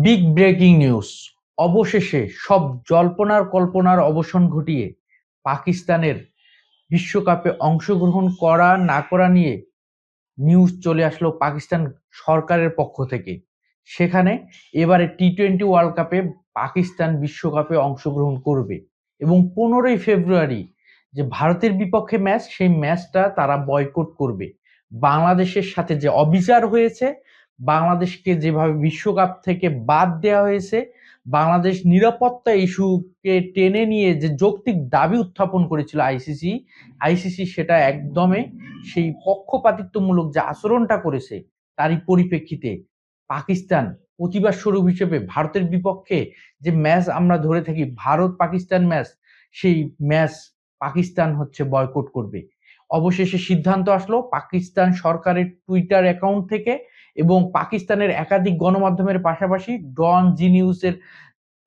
Big breaking news অবশেষে সব জল্পনার কল্পনার অবসান ঘটিয়ে পাকিস্তানের বিশ্বকাপে অংশগ্রহণ করা না করা নিয়ে নিউজ চলে আসলো পাকিস্তান সরকারের পক্ষ থেকে। সেখানে এবারে টি টোয়েন্টি ওয়ার্ল্ড কাপে পাকিস্তান বিশ্বকাপে অংশগ্রহণ করবে এবং পনেরোই ফেব্রুয়ারি যে ভারতের বিপক্ষে ম্যাচ সেই ম্যাচটা তারা বয়কট করবে। বাংলাদেশের সাথে যে অবিচার হয়েছে বাংলাদেশকে যেভাবে বিশ্বকাপ থেকে বাদ দেওয়া হয়েছে, বাংলাদেশ নিরাপত্তা ইস্যুকে টেনে নিয়ে যে যৌক্তিক দাবি উত্থাপন করেছিল আইসিসি আইসিসি সেটা একদমই সেই পক্ষপাতিত্বমূলক যে আচরণটা করেছে, তারই পরিপ্রেক্ষিতে পাকিস্তান প্রতিবাদ স্বরূপ হিসেবে ভারতের বিপক্ষে যে ম্যাচ আমরা ধরে থাকি ভারত পাকিস্তান ম্যাচ, সেই ম্যাচ পাকিস্তান হচ্ছে বয়কট করবে। অবশেষে সিদ্ধান্ত আসলো পাকিস্তান সরকারের টুইটার অ্যাকাউন্ট থেকে এবং পাকিস্তানের একাধিক গণমাধ্যমের পাশাপাশি ডন জি নিউজের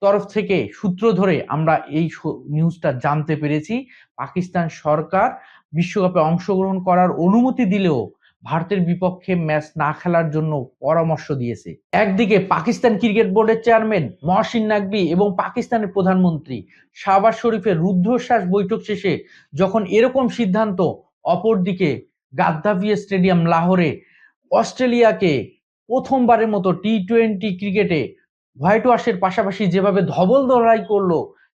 তরফ থেকে সূত্র ধরে আমরা এই নিউজটা জানতে পেরেছি। পাকিস্তান সরকার বিশ্বকাপে অংশগ্রহণ করার অনুমতি দিলেও ভারতের বিপক্ষে ম্যাচ না খেলার জন্য পরামর্শ দিয়েছে। একদিকে পাকিস্তান ক্রিকেট বোর্ডের চেয়ারম্যান মহসিন নাকবি এবং পাকিস্তানের প্রধানমন্ত্রী শাহবাজ শরীফের রুদ্ধশ্বাস বৈঠক শেষে যখন এরকম সিদ্ধান্ত অপরদিকে গাদ্দাফিয়া স্টেডিয়াম লাহোরে অস্ট্রেলিয়াকে প্রথমবারের মতো টি টোয়েন্টি ক্রিকেটে হোয়াইট ওয়াশের পাশাপাশি যেভাবে ধবল লড়াই করল,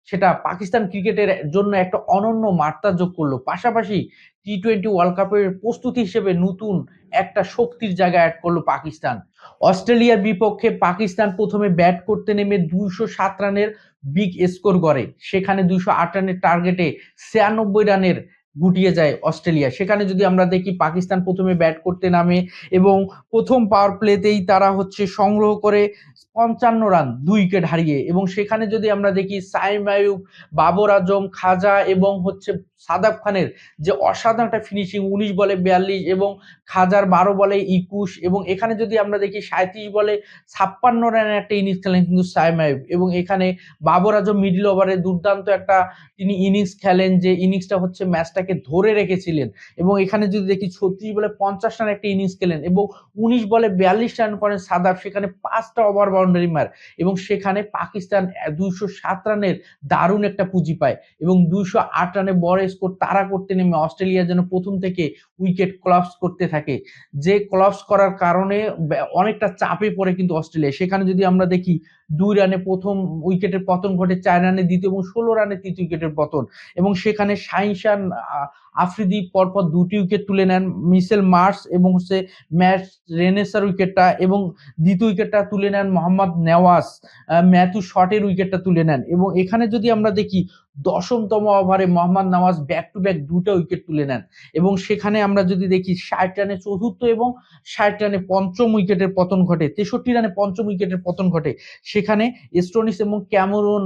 সেটা পাকিস্তান ক্রিকেটের জন্য একটা অনন্য মাত্রা যোগ করল। পাশাপাশি টি টোয়েন্টি ওয়ার্ল্ড কাপের প্রস্তুতি হিসেবে নতুন একটা শক্তির জায়গা অ্যাড করল পাকিস্তান। অস্ট্রেলিয়ার বিপক্ষে পাকিস্তান প্রথমে ব্যাট করতে নেমে দুইশো সাত রানের বিগ স্কোর করে সেখানে দুইশো আট রানের টার্গেটে ছিয়ানব্বই রানের গুটিয়ে যায় অস্ট্রেলিয়া। সেখানে যদি আমরা দেখি পাকিস্তান প্রথমে ব্যাট করতে নামে এবং প্রথম পাওয়ার প্লেতেই তারা হচ্ছে সংগ্রহ করে পঞ্চান্ন রান, দুই উইকেট হারিয়ে। এবং সেখানে যদি আমরা দেখি সাইম আয়ুব বাবর আজম, খাজা এবং হচ্ছে সাদাব খানের যে অসাধারণ একটা ফিনিশিং উনিশ বলে বিয়াল্লিশ এবং খাজার বারো বলে একুশ এবং এখানে যদি আমরা দেখি সাঁত্রিশ বলে ছাপ্পান্ন রানের একটা ইনিংস খেলেন কিন্তু সাইম আয়ুব এবং এখানে বাবর আজম মিডিল ওভারে দুর্দান্ত একটা তিনি ইনিংস খেলেন যে ইনিংসটা হচ্ছে ম্যাচটাকে ধরে রেখেছিলেন এবং এখানে যদি দেখি ছত্রিশ বলে পঞ্চাশ রান একটা ইনিংস খেলেন এবং উনিশ বলে বিয়াল্লিশ রান করেন সাদাব, সেখানে পাঁচটা ওভার মার এবং সেখানে পাকিস্তান দুইশো সাত রানের দারুণ একটা পুঁজি পায় এবং দুইশো আট রানে বড় স্কোর তারা করতে নেমে অস্ট্রেলিয়া যেন প্রথম থেকে উইকেট ক্লাপস করতে থাকে। যে ক্লাপস করার কারণে অনেকটা চাপে পড়ে কিন্তু অস্ট্রেলিয়া। সেখানে যদি আমরা দেখি দুই রানে প্রথম উইকেটের পতন ঘটে, চার রানে দ্বিতীয় এবং ষোলো রানে তৃতীয় উইকেটের পতন। এবং সেখানে শাহিনশান আফ্রিদি পরপর দুটি উইকেট তুলে নেন। মিসেল মার্স এবং হচ্ছে ম্যাচ রেনেসার উইকেটটা এবং দ্বিতীয় উইকেটটা তুলে নেন মোহাম্মদ নেওয়াজ। ম্যাথু শটের উইকেটটা তুলে নেন। এবং এখানে যদি আমরা দেখি দশমতম ওভারে Mohammad Nawaz back to back দুটো উইকেট তুলে নেন। এবং সেখানে আমরা যদি দেখি, ষাট রানে চতুর্থ এবং ষাট রানে পঞ্চম উইকেটের পতন ঘটে, তেষট্টি রানে পঞ্চম উইকেটের পতন ঘটে। সেখানে স্টোনিস এবং ক্যামরন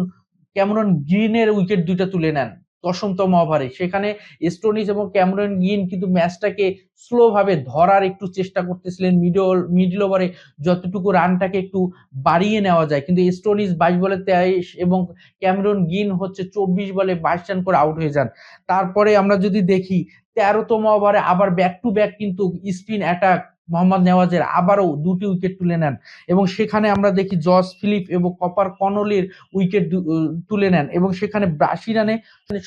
ক্যামরন গ্রিনের উইকেট দুইটা তুলে নেন। দশমতম ওভারে। সেখানে স্টোনিস এবং ক্যামেরন গিন কিন্তু ম্যাচটাকে স্লোভাবে ধরার একটু চেষ্টা করতেছিলেন। মিডল মিডল ওভারে যতটুকু রানটাকে একটু বাড়িয়ে নেওয়া যায়। কিন্তু স্টোনিস বাইশ বলে তেইশ এবং ক্যামেরন গিন হচ্ছে চব্বিশ বলে বাইশ রান করে আউট হয়ে যান। তারপরে আমরা যদি দেখি, তেরোতম ওভারে আবার ব্যাক টু ব্যাক কিন্তু স্পিন অ্যাটাক মোহাম্মদ নেওয়াজের আবারও দুটি উইকেট তুলে নেন এবং সেখানে আমরা দেখি জস ফিলিপ এবং কপার কনলির উইকেট তুলে নেন এবং সেখানে ব্রাশি রানে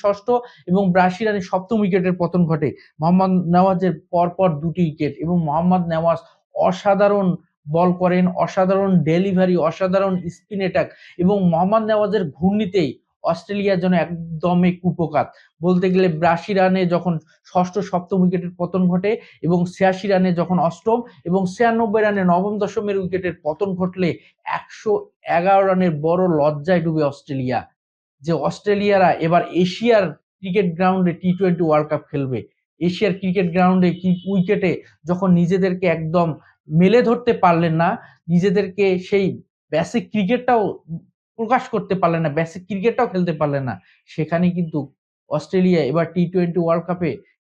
ষষ্ঠ এবং ব্রাশি রানে সপ্তম উইকেটের পতন ঘটে। মোহাম্মদ নেওয়াজের পরপর দুটি উইকেট এবং মোহাম্মদ নেওয়াজ অসাধারণ বল করেন, অসাধারণ ডেলিভারি, অসাধারণ স্পিন অ্যাটাক এবং মোহাম্মদ নেওয়াজের ঘূর্ণিতেই অস্ট্রেলিয়ার জন্য একদমই কুপকাত। বলতে গেলে বিরাশি রানে যখন ষষ্ঠ, সপ্তম উইকেটের পতন ঘটে এবং ছিয়াশি রানে যখন অষ্টম এবং ছিয়ানব্বই রানে নবম, দশমের উইকেটের পতন ঘটলে একশো এগারো রানের বড় লজ্জায় ডুবে অস্ট্রেলিয়া। যে অস্ট্রেলিয়ারা এবার এশিয়ার ক্রিকেট গ্রাউন্ডে টি টোয়েন্টি ওয়ার্ল্ড কাপ খেলবে। এশিয়ার ক্রিকেট গ্রাউন্ডে উইকেটে যখন নিজেদেরকে একদম মেলে ধরতে পারলেন না, নিজেদেরকে সেই বেসিক ক্রিকেটটাও প্রকাশ করতে পারলেন না বেসিক ক্রিকেটটাও খেলতে পারলেন না। সেখানে কিন্তু অস্ট্রেলিয়া এবার টি টোয়েন্টি ওয়ার্ল্ড কাপে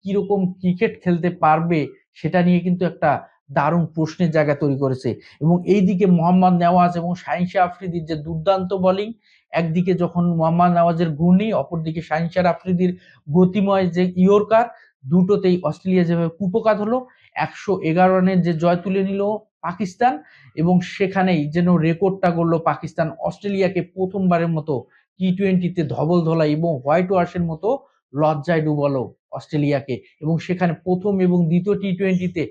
কীরকম ক্রিকেট খেলতে পারবে, সেটা নিয়ে কিন্তু একটা দারুণ প্রশ্নের জায়গা তৈরি করেছে। এবং এইদিকে মোহাম্মদ নেওয়াজ এবং শাহিনশা আফ্রিদির যে দুর্দান্ত বোলিং একদিকে যখন মোহাম্মদ নেওয়াজের ঘূর্ণি, অপরদিকে শাহিনশার আফ্রিদির গতিময় যে ইয়র্কার, দুটোতেই অস্ট্রেলিয়া যেভাবে কুপকাত হলো, একশো এগারো রানের যে জয় তুলে নিল পাকিস্তান এবং সেখানেই যেন রেকর্ডটা করল পাকিস্তান, অস্ট্রেলিয়াকে প্রথমবারের মতো টি টোয়েন্টিতে ধবল ধলা এবং হোয়াইট ওয়াশের মতো লজ্জায় ডুবালো অস্ট্রেলিয়াকে। এবং সেখানে প্রথম এবং দ্বিতীয় টি টোয়েন্টিতে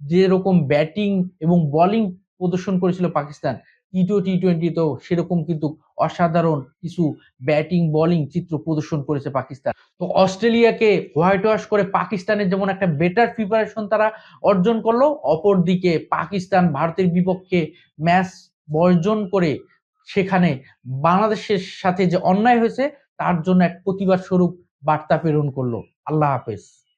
যেরকম ব্যাটিং এবং বোলিং প্রদর্শন করেছিল পাকিস্তান তৃতীয় টি টোয়েন্টিতেও সেরকম কিন্তু অসাধারণ কিছু ব্যাটিং বোলিং চিত্র প্রদর্শন করেছে পাকিস্তান। তো অস্ট্রেলিয়াকে হোয়াইট ওয়াশ করে পাকিস্তানের যেমন একটা বেটার প্রিপারেশন তারা অর্জন করল, অপরদিকে পাকিস্তান ভারতের বিপক্ষে ম্যাচ বর্জন করে সেখানে বাংলাদেশের সাথে যে অন্যায় হয়েছে, তার জন্য এক প্রতিবাদ স্বরূপ বার্তা প্রেরণ করল। আল্লাহ হাফেজ।